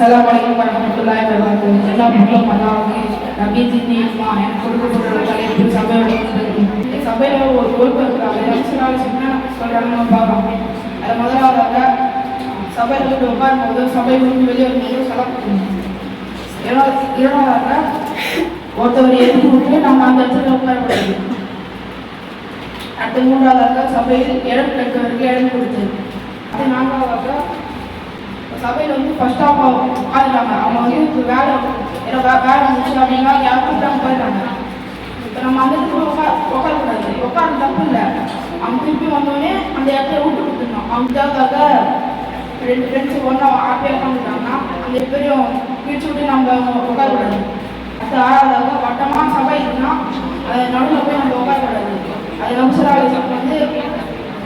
அஸ்ஸலாமு வரமத்துல்லாஹி வபரகாத்துஹு எல்லா புகழும் அல்லாஹ்வுக்கு நபி ஜிந்தி இஸ்மா எனக்கு கொடுக்கப்பட்டுள்ள தலைப்பு சபையோட சபையில ஒரு பொறுப்பு இருக்கிறாங்க லட்சணால் சின்ன சொல்றாங்க நம்ம பார்க்கலாம் அது முதலாவதாக சபையில் போய் உட்காரும் போது சபை முடிஞ்சு வெளியே வரும்போது சொல்லப்பட்டது இரண்டாவது இரண்டாவதாக ஒருத்தவர் எழுதி விட்டு நம்ம அந்த இடத்துல உட்காரக்கூடாது அடுத்த மூன்றாவதாக சபையில் இடம் கேட்கறதுக்கு இடம் கொடுத்தது அது நான்காவதாக சபையில் வந்து ஃபர்ஸ்ட் ஆஃப் உட்காந்துட்டாங்க அவங்க வந்து இப்போ வேலை ஏதோ வேலை வந்துச்சு அப்படின்னா யாருக்கும் தான் போயிடுறாங்க. இப்போ நம்ம அந்த இடத்துல உட்கார உட்காரக்கூடாது. உட்கார தப்பு இல்லை. அவங்க திருப்பி வந்தோடனே அந்த இடத்துல விட்டு கொடுத்துருந்தோம் அவங்களுக்காக ரெண்டு ஃப்ரெண்ட்ஸ் ஒன்றா ஹாப்பியாக உட்காந்துட்டாங்கன்னா அந்த எப்படியும் பிரிச்சு விட்டு நம்ம உட்காரக்கூடாது. அது ஆறாவதாக வட்டமாக சபை இருக்குன்னா அது நடுவில் போய் நம்ம உட்காரக்கூடாது. அது நம்சராக வந்து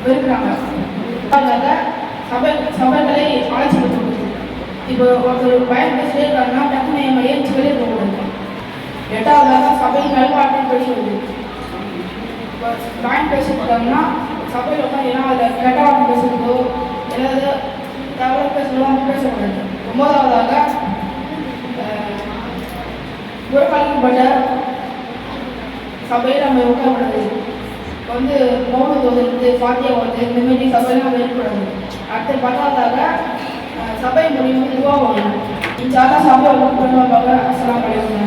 வெறுக்கிறாங்க. அதுக்காக சபை சபைகளை அழைச்சி இப்போ ஒருத்தர் பயன் பேசிட்டே டக்குனு நம்ம ஏற்றி வெளியே முடியும் எட்டாவதாக சபை சபையில் பேசுவது இப்போ பயன் பேசிட்டாங்கன்னா சபையில் உட்காந்து ஏன்னா அதில் கெட்ட வார்த்தை பேசுறதோ ஏதாவது தவறு பேசுறதோ வந்து பேசக்கூடாது ஒன்பதாவதாக அஹ், பட்ட சபையில் நம்ம உட்காரக்கூடாது வந்து மௌன தோதுறது பாத்தியா ஓடுறது இந்த மாதிரி சபையெல்லாம் நம்ம இருக்கக்கூடாது. அடுத்து பத்தாவதாக? அஹ், சபை மூலியமாக துவா ஓடணும் இந்த சபை ஒர்க் பண்ணுவாங்க அஸ்லாம் வலைக்கம்